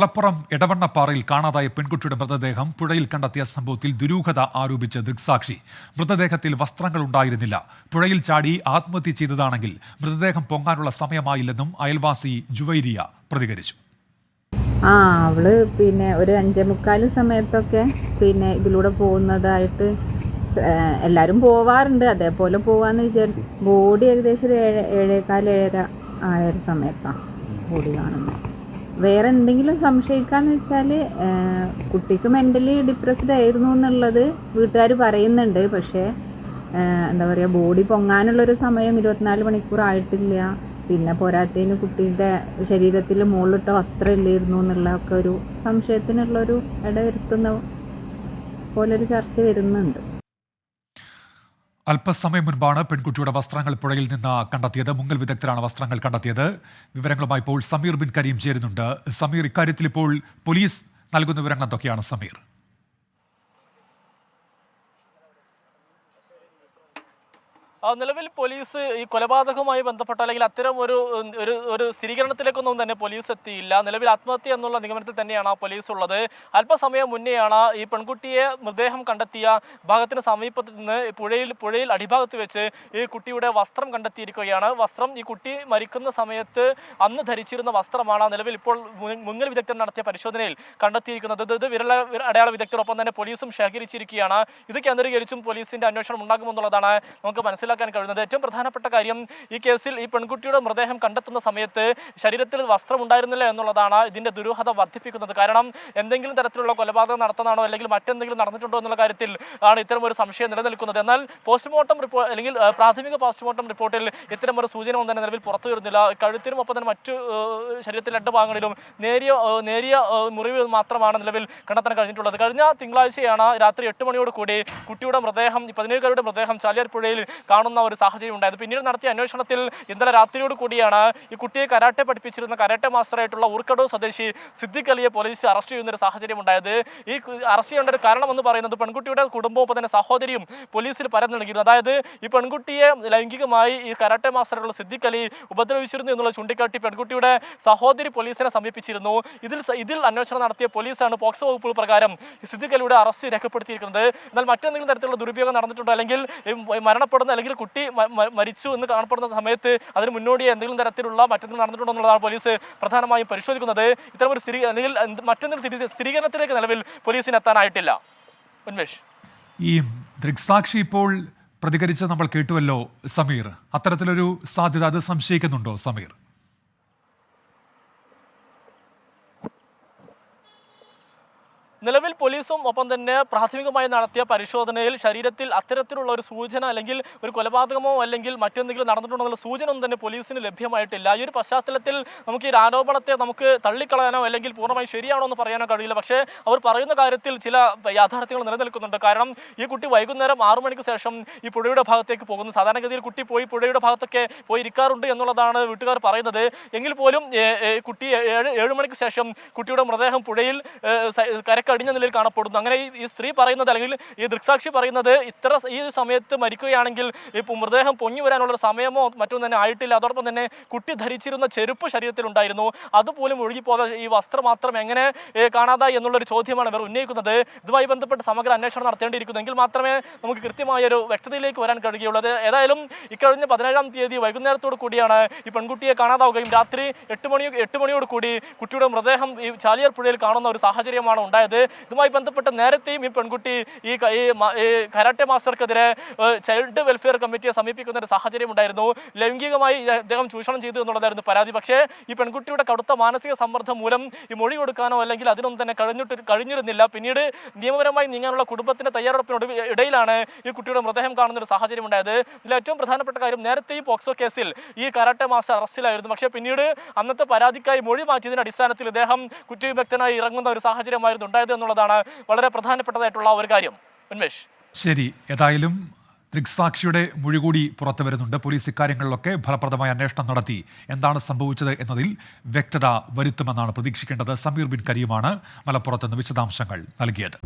മലപ്പുറം എടവണ്ണപ്പാറയിൽ കാണാതായ പെൺകുട്ടിയുടെ മൃതദേഹം പുഴയിൽ കണ്ടെത്തിയ സംഭവത്തിൽ ദുരൂഹത ആരോപിച്ച് ദൃക്സാക്ഷി. മൃതദേഹത്തിൽ വസ്ത്രങ്ങൾ ഉണ്ടായിരുന്നില്ല. പുഴയിൽ ചാടി ആത്മഹത്യ ചെയ്തതാണെങ്കിൽ മൃതദേഹം പൊങ്ങാനുള്ള സമയമായില്ലെന്നും അയൽവാസി ജുവൈരിയ പ്രതികരിച്ചു. ആ അവൾ പിന്നെ ഒരു അഞ്ചേ മുക്കാൽ സമയത്തൊക്കെ പിന്നെ ഇതിലൂടെ പോകുന്നതായിട്ട് എല്ലാരും പോവാറുണ്ട്. അതേപോലെ പോവാന്ന് വിചാരിച്ചു. ബോഡി ഏകദേശം ഒരു ഏഴ് ഏഴേകാൽ ഏഴര ആയ ഒരു സമയത്താണ് ബോഡി കാണുന്നത്. വേറെ എന്തെങ്കിലും സംശയിക്കാന്ന് വെച്ചാൽ കുട്ടിക്ക് മെന്റലി ഡിപ്രസ്ഡ് ആയിരുന്നു എന്നുള്ളത് വീട്ടുകാർ പറയുന്നുണ്ട്. പക്ഷേ എന്താ പറയുക ബോഡി പൊങ്ങാനുള്ളൊരു സമയം ഇരുപത്തിനാല് മണിക്കൂർ ആയിട്ടില്ല. പിന്നെ പോരാത്തതിന് കുട്ടിയുടെ ശരീരത്തിൽ മുകളിലിട്ട വസ്ത്രം ഇല്ലായിരുന്നു എന്നുള്ള ഒക്കെ ഒരു സംശയത്തിനുള്ളൊരു ഇടവരുത്തുന്ന പോലൊരു ചർച്ച വരുന്നുണ്ട്. അല്പസമയം മുൻപാണ് പെൺകുട്ടിയുടെ വസ്ത്രങ്ങൾ പുഴയിൽ നിന്ന് കണ്ടെത്തിയത്. മുങ്ങൽ വിദഗ്ധരാണ് വസ്ത്രങ്ങൾ കണ്ടെത്തിയത്. വിവരങ്ങളുമായി ഇപ്പോൾ സമീർ ബിൻ കരീം ചേരുന്നുണ്ട്. സമീർ ഇക്കാര്യത്തിൽ ഇപ്പോൾ പോലീസ് നൽകുന്ന വിവരങ്ങൾ എന്തൊക്കെയാണ് സമീർ? നിലവിൽ പോലീസ് ഈ കൊലപാതകവുമായി ബന്ധപ്പെട്ട അല്ലെങ്കിൽ അത്തരം ഒരു ഒരു ഒരു സ്ഥിരീകരണത്തിലേക്കൊന്നും തന്നെ പോലീസ് എത്തിയില്ല. നിലവിൽ ആത്മഹത്യ എന്നുള്ള നിഗമനത്തിൽ തന്നെയാണ് പോലീസ് ഉള്ളത്. അല്പസമയം മുന്നെയാണ് ഈ പെൺകുട്ടിയെ മൃതദേഹം കണ്ടെത്തിയ ഭാഗത്തിന് സമീപത്ത് നിന്ന് പുഴയിൽ പുഴയിൽ അടിഭാഗത്ത് വെച്ച് ഈ കുട്ടിയുടെ വസ്ത്രം കണ്ടെത്തിയിരിക്കുകയാണ്. വസ്ത്രം ഈ കുട്ടി മരിക്കുന്ന സമയത്ത് അന്ന് ധരിച്ചിരുന്ന വസ്ത്രമാണ് നിലവിൽ ഇപ്പോൾ മുങ്ങൽ വിദഗ്ധർ നടത്തിയ പരിശോധനയിൽ കണ്ടെത്തിയിരിക്കുന്നത്. ഇത് വിരല വിര- അടയാള വിദഗ്ധരൊപ്പം തന്നെ പോലീസും ശേഖരിച്ചിരിക്കുകയാണ്. ഇത് കേന്ദ്രീകരിച്ചും പോലീസിന്റെ അന്വേഷണം ഉണ്ടാകുമെന്നുള്ളതാണ് നമുക്ക് മനസ്സിലാക്കാൻ കഴിയുന്നത്. ഏറ്റവും പ്രധാനപ്പെട്ട കാര്യം ഈ കേസിൽ ഈ പെൺകുട്ടിയുടെ മൃതദേഹം കണ്ടെത്തുന്ന സമയത്ത് ശരീരത്തിൽ വസ്ത്രം ഉണ്ടായിരുന്നില്ല എന്നുള്ളതാണ് ഇതിന്റെ ദുരൂഹത വർദ്ധിപ്പിക്കുന്നത്. കാരണം എന്തെങ്കിലും തരത്തിലുള്ള കൊലപാതകം നടത്തുന്നതാണോ അല്ലെങ്കിൽ മറ്റെന്തെങ്കിലും നടന്നിട്ടുണ്ടോ എന്നുള്ള കാര്യത്തിൽ ആണ് ഇത്തരം ഒരു സംശയം നിലനിൽക്കുന്നത്. എന്നാൽ പോസ്റ്റ്മോർട്ടം റിപ്പോർട്ട് അല്ലെങ്കിൽ പ്രാഥമിക പോസ്റ്റ്മോർട്ടം റിപ്പോർട്ടിൽ ഇത്തരം ഒരു സൂചന ഒന്നും തന്നെ നിലവിൽ പുറത്തു വരുന്നില്ല. കഴുത്തിനും ഒപ്പം തന്നെ മറ്റു ശരീരത്തിലെ രണ്ട് ഭാഗങ്ങളിലും നേരിയ നേരിയ മുറിവ് മാത്രമാണ് നിലവിൽ കണ്ടെത്താൻ കഴിഞ്ഞിട്ടുള്ളത്. കഴിഞ്ഞ തിങ്കളാഴ്ചയാണ് രാത്രി എട്ട് മണിയോട് കൂടി കുട്ടിയുടെ മൃതദേഹം പതിനേഴുകാരുടെ മൃതദേഹം ചാലിയാർ പുഴയിൽ കാണുന്ന ഒരു സാഹചര്യം ഉണ്ടായത്. പിന്നീട് നടത്തിയ അന്വേഷണത്തിൽ ഇന്നലെ രാത്രിയോട് കൂടിയാണ് ഈ കുട്ടിയെ കരാട്ടെ പഠിപ്പിച്ചിരുന്ന കരാട്ടെ മാസ്റ്ററായിട്ടുള്ള ഊർക്കടോ സ്വദേശി സിദ്ദിഖ് അലിയെ പോലീസ് അറസ്റ്റ് ചെയ്യുന്ന ഒരു സാഹചര്യം ഉണ്ടായത്. ഈ അറസ്റ്റ് ചെയ്യേണ്ട ഒരു കാരണം എന്ന് പറയുന്നത് പെൺകുട്ടിയുടെ കുടുംബവും ഒപ്പം തന്നെ സഹോദരിയും പോലീസിൽ പരാതി നൽകിയിരുന്നു. അതായത് ഈ പെൺകുട്ടിയെ ലൈംഗികമായി ഈ കരാട്ടെ മാസ്റ്ററുള്ള സിദ്ദിഖ് അലി ഉപദ്രവിച്ചിരുന്നു എന്നുള്ള ചൂണ്ടിക്കാട്ടി പെൺകുട്ടിയുടെ സഹോദരി പോലീസിനെ സമീപിച്ചിരുന്നു. ഇതിൽ ഇതിൽ അന്വേഷണം നടത്തിയ പോലീസാണ് പോക്സോ വകുപ്പ് പ്രകാരം സിദ്ദിഖ് അലിയുടെ അറസ്റ്റ് രേഖപ്പെടുത്തിയിരിക്കുന്നത്. എന്നാൽ മറ്റെന്തെങ്കിലും തരത്തിലുള്ള ദുരുപയോഗം നടന്നിട്ടുണ്ടോ? അല്ലെങ്കിൽ മരണപ്പെടുന്ന അല്ലെങ്കിൽ കുട്ടി മ- മ- മരിച്ചു എന്ന് കാണപ്പെടുന്ന സമയത്ത് അതിന് മുന്നോടി എന്തെങ്കിലും തരത്തിലുള്ള മറ്റെന്തെങ്കിലും നടന്നിട്ടുണ്ടോ എന്നുള്ളതാണ് പോലീസ് പ്രധാനമായും പരിശോധിക്കുന്നത്. ഇത്തരം ഒരു സ്ഥിരീ അല്ലെങ്കിൽ മറ്റെന്തെങ്കിലും സ്ഥിരീകരണത്തിലേക്ക് നിലവിൽ പോലീസിന് എത്താനായിട്ടില്ല. ഉന്മേഷ്. ഈ ദൃക്സാക്ഷി ഇപ്പോൾ പ്രതികരിച്ച് നമ്മൾ കേട്ടുവല്ലോ സമീർ. അത്തരത്തിലൊരു സാധ്യത അത് സംശയിക്കുന്നുണ്ടോ സമീർ? നിലവിൽ പോലീസും ഒപ്പം തന്നെ പ്രാഥമികമായി നടത്തിയ പരിശോധനയിൽ ശരീരത്തിൽ അത്തരത്തിലുള്ള ഒരു സൂചന അല്ലെങ്കിൽ ഒരു കൊലപാതകമോ അല്ലെങ്കിൽ മറ്റെന്തെങ്കിലും നടന്നിട്ടുണ്ടോ എന്നുള്ള സൂചന ഒന്നും തന്നെ പോലീസിന് ലഭ്യമായിട്ടില്ല. ഈ ഒരു പശ്ചാത്തലത്തിൽ നമുക്ക് ഈ ആരോപണത്തെ നമുക്ക് തള്ളിക്കളയാനോ അല്ലെങ്കിൽ പൂർണമായി ശരിയാണോ എന്ന് പറയാനോ കഴിയില്ല. പക്ഷേ അവർ പറയുന്ന കാര്യത്തിൽ ചില യാഥാർത്ഥ്യങ്ങൾ നിലനിൽക്കുന്നുണ്ട്. കാരണം ഈ കുട്ടി വൈകുന്നേരം ആറു മണിക്ക് ശേഷം ഈ പുഴയുടെ ഭാഗത്തേക്ക് പോകുന്നു. സാധാരണഗതിയിൽ കുട്ടി പോയി പുഴയുടെ ഭാഗത്തൊക്കെ പോയി ഇരിക്കാറുണ്ട് എന്നുള്ളതാണ് വീട്ടുകാർ പറയുന്നത്. എങ്കിൽ പോലും കുട്ടി ഏഴ് ഏഴ് മണിക്ക് ശേഷം കുട്ടിയുടെ മൃതദേഹം പുഴയിൽ ഏ, കരക്കടിഞ്ഞ നിലയിൽ കാണപ്പെടുന്നു. അങ്ങനെ ഈ- സ്ത്രീ പറയുന്നത് അല്ലെങ്കിൽ ഈ ദൃക്സാക്ഷി പറയുന്നത് ഇത്ര ഈ സമയത്ത് മരിക്കുകയാണെങ്കിൽ ഇപ്പം മൃതദേഹം പൊങ്ങി വരാനുള്ള സമയമോ മറ്റൊന്നും തന്നെ ആയിട്ടില്ല. അതോടൊപ്പം തന്നെ കുട്ടി ധരിച്ചിരുന്ന ചെരുപ്പ് ശരീരത്തിലുണ്ടായിരുന്നു അതുപോലും ഒഴുകിപ്പോകാതെ ഈ വസ്ത്രം മാത്രം എങ്ങനെ കാണാതായി എന്നുള്ളൊരു ചോദ്യമാണ് ഇവർ ഉന്നയിക്കുന്നത്. ഇതുമായി ബന്ധപ്പെട്ട് സമഗ്ര അന്വേഷണം നടത്തേണ്ടിയിരിക്കുന്നു. എങ്കിൽ മാത്രമേ നമുക്ക് കൃത്യമായ ഒരു വ്യക്തതയിലേക്ക് വരാൻ അത് ഏതായാലും ഇക്കഴിഞ്ഞ പതിനേഴാം തീയതി വൈകുന്നേരത്തോടു കൂടിയാണ് ഈ പെൺകുട്ടിയെ കാണാതാവുകയും രാത്രി എട്ട് മണി എട്ട് മണിയോട് കൂടി കുട്ടിയുടെ മൃതദേഹം ഈ ചാലിയാർ പുഴയിൽ കാണുന്ന ഒരു സാഹചര്യമാണ് ഉണ്ടായത്. ഇതുമായി ബന്ധപ്പെട്ട് നേരത്തെയും ഈ പെൺകുട്ടി ഈ കരാട്ടെ മാസ്റ്റർക്കെതിരെ ചൈൽഡ് വെൽഫെയർ കമ്മിറ്റിയെ സമീപിക്കുന്ന ഒരു സാഹചര്യം ഉണ്ടായിരുന്നു. ലൈംഗികമായി അദ്ദേഹം ചൂഷണം ചെയ്തു എന്നുള്ളതായിരുന്നു പരാതി. പക്ഷേ ഈ പെൺകുട്ടിയുടെ കടുത്ത മാനസിക സമ്മർദ്ദം മൂലം ഈ മൊഴി കൊടുക്കാനോ അല്ലെങ്കിൽ അതിനൊന്നും തന്നെ കഴിഞ്ഞിട്ട് കഴിഞ്ഞിരുന്നില്ല. പിന്നീട് നിയമപരമായി നീങ്ങാനുള്ള കുടുംബത്തിന്റെ തയ്യാറെടുപ്പിനോട് ഇടയിലാണ് ഈ കുട്ടിയുടെ മൃതദേഹം കാണുന്ന ഒരു സാഹചര്യം ഉണ്ടായത്. ഇതിൽ ഏറ്റവും പ്രധാനപ്പെട്ട കാര്യം നേരത്തെയും പോക്സോ കേസിൽ ഈ കരാട്ടെ മാസ്റ്റർ അറസ്റ്റിലായിരുന്നു. പക്ഷേ പിന്നീട് അന്നത്തെ പരാതിക്കായി മൊഴി മാറ്റിയതിന്റെ അടിസ്ഥാനത്തിൽ ഇദ്ദേഹം കുറ്റവിമുക്തനായി ഇറങ്ങുന്ന ഒരു സാഹചര്യമായിരുന്നു ഉണ്ടായത്. എന്നുള്ളതാണ് വളരെ പ്രധാനപ്പെട്ടതായിട്ടുള്ള ഒരു കാര്യം. ഉന്മേഷ്. ശരി ഏതായാലും ദൃക്സാക്ഷിയുടെ മൊഴി കൂടി പുറത്തു വരുന്നുണ്ട്. പോലീസ് ഇക്കാര്യങ്ങളിലൊക്കെ ഫലപ്രദമായ അന്വേഷണം നടത്തി. എന്താണ് സംഭവിച്ചത് എന്നതിൽ വ്യക്തത വരുത്തുമെന്നാണ് പ്രതീക്ഷിക്കേണ്ടത്. സമീർ ബിൻ കരീമാണ് മലപ്പുറത്ത് നിന്ന് വിശദാംശങ്ങൾ നൽകിയത്.